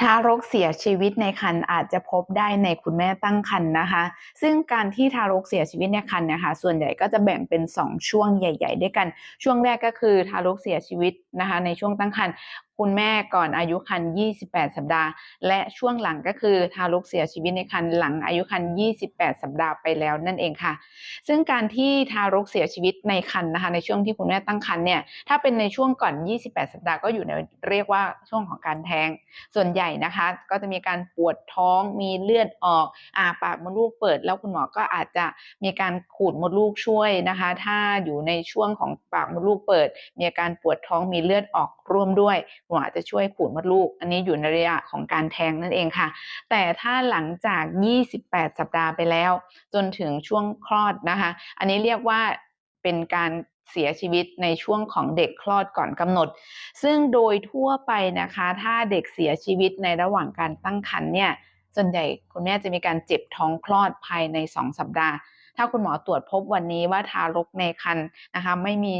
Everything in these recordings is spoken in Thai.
ทารกเสียชีวิตในครรภ์อาจจะพบได้ในคุณแม่ตั้งครรภ์นะคะ ซึ่งการที่ทารกเสียชีวิตในครรภ์นะคะ ส่วนใหญ่ก็จะแบ่งเป็น 2 ช่วงใหญ่ ๆ ด้วยกัน ช่วงแรกก็คือทารกเสียชีวิตนะคะ ในช่วงตั้งครรภ์คุณแม่ก่อนอายุครรภ์28 สัปดาห์ และช่วงหลังก็คือทารกเสียชีวิตในครรภ์หลังอายุครรภ์28 สัปดาห์ไปแล้วนั่นเองค่ะ ซึ่งการที่ทารกเสียชีวิตในครรภ์นะคะในช่วงที่คุณแม่ตั้งครรภ์เนี่ยถ้าเป็นในช่วงก่อน 28 สัปดาห์ก็อยู่ในเรียกว่าช่วงของการแท้ง ส่วนใหญ่นะคะ ก็จะมีการปวดท้องมีเลือดออกอาปากมดลูกเปิด แล้วคุณหมอก็อาจจะมีการขูดมดลูกช่วยนะคะ ถ้าอยู่ในช่วงของปากมดลูกเปิด มีอาการปวดท้องมีเลือดออกร่วมด้วยหมออาจจะช่วยขูดมดลูก อันนี้อยู่ในระยะของการแท้งนั่นเองค่ะ แต่ถ้าหลังจาก 28 สัปดาห์ไปแล้ว จนถึงช่วงคลอดนะคะ อันนี้เรียกว่าเป็นการเสียชีวิตในช่วงของเด็กคลอดก่อนกำหนด ซึ่งโดยทั่วไปนะคะ ถ้าเด็กเสียชีวิตในระหว่างการตั้งครรภ์เนี่ยส่วนใหญ่คุณแม่จะมีการเจ็บท้องคลอดภายใน 2 สัปดาห์ ถ้าคุณหมอตรวจพบวันนี้ว่าทารกในครรภ์นะคะไม่มี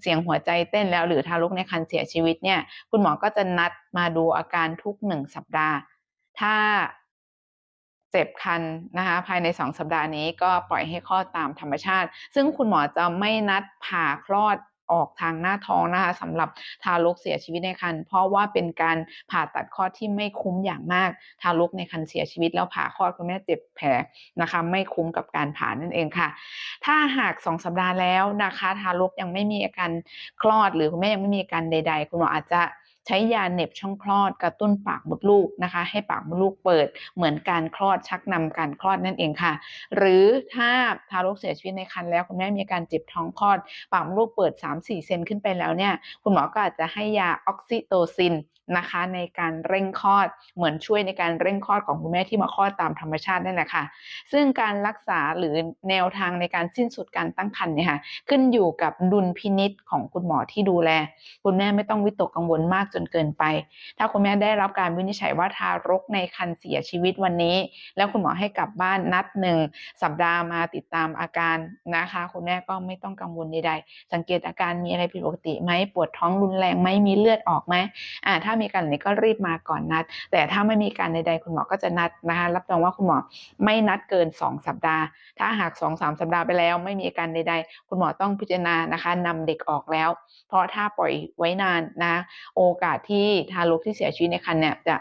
เสียงหัวใจเต้นแล้ว หรือทารกในครรภ์เสียชีวิตเนี่ย คุณหมอก็จะนัดมาดูอาการทุกหนึ่งสัปดาห์ ถ้าเจ็บครรภ์นะคะภายใน 2 สัปดาห์นี้ก็ปล่อยให้คลอดตามธรรมชาติ ซึ่งคุณหมอจะไม่นัดผ่าคลอด ออกทางหน้าท้องนะคะสำหรับทารกเสียชีวิตในครรภ์เพราะว่าเป็นการผ่าตัดคลอดที่ไม่คุ้มอย่างมาก ทารกในครรภ์เสียชีวิตแล้วผ่าคลอดคุณแม่เจ็บแผลนะคะ ไม่คุ้มกับการผ่านั่นเองค่ะ ถ้าหาก 2 สัปดาห์แล้วนะคะ ทารกยังไม่มีอาการคลอดหรือคุณแม่ยังไม่มีอาการใด ๆ คุณหมออาจจะ ใช้ยาเหน็บช่องคลอดกระตุ้นปากมดลูกนะคะ ให้ปากมดลูกเปิดเหมือนการคลอดชักนำการคลอดนั่นเองค่ะ หรือถ้าทารกเสียชีวิตในครรภ์แล้วคุณแม่มีการเจ็บท้องคลอด ปากมดลูกเปิด 3-4 เซนขึ้นไปแล้วเนี่ยคุณหมอก็อาจจะให้ยาออกซิโตซิน นะคะ ในการเร่งคลอดเหมือนช่วยในการเร่งคลอดของคุณแม่ที่มาคลอดตามธรรมชาตินั่นแหละค่ะ ซึ่งการรักษาหรือแนวทางในการสิ้นสุดการตั้งครรภ์เนี่ยค่ะขึ้นอยู่กับดุลพินิจของคุณหมอที่ดูแล คุณแม่ไม่ต้องวิตกกังวลมากจนเกินไป ถ้าคุณแม่ได้รับการวินิจฉัยว่าทารกในครรภ์เสียชีวิตวันนี้ แล้วคุณหมอให้กลับบ้านนัดหนึ่งสัปดาห์มาติดตามอาการนะคะ คุณแม่ก็ไม่ต้องกังวลใดๆสังเกตอาการมีอะไรผิดปกติไหมปวดท้องรุนแรงไหมมีเลือดออกไหมอ่าถ้ามีการนี้ก็รีบมาก่อนนัด แต่ถ้าไม่มีการใดๆคุณหมอก็จะนัดนะคะรับรองว่าคุณหมอไม่นัดเกิน 2 สัปดาห์ ถ้าหาก 2-3สสัปดาห์ไปแล้ว ไม่มีอาการใด ๆ คุณหมอต้องพิจารณานะคะนำเด็กออกแล้ว เพราะถ้าปล่อยไว้นานนะโอกาสที่ทารกที่เสียชีวิตในครรภ์เนี่ยจะ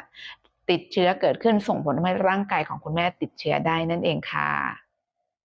ติดเชื้อเกิดขึ้นส่งผลทำให้ร่างกายของคุณแม่ติดเชื้อได้นั่นเองค่ะ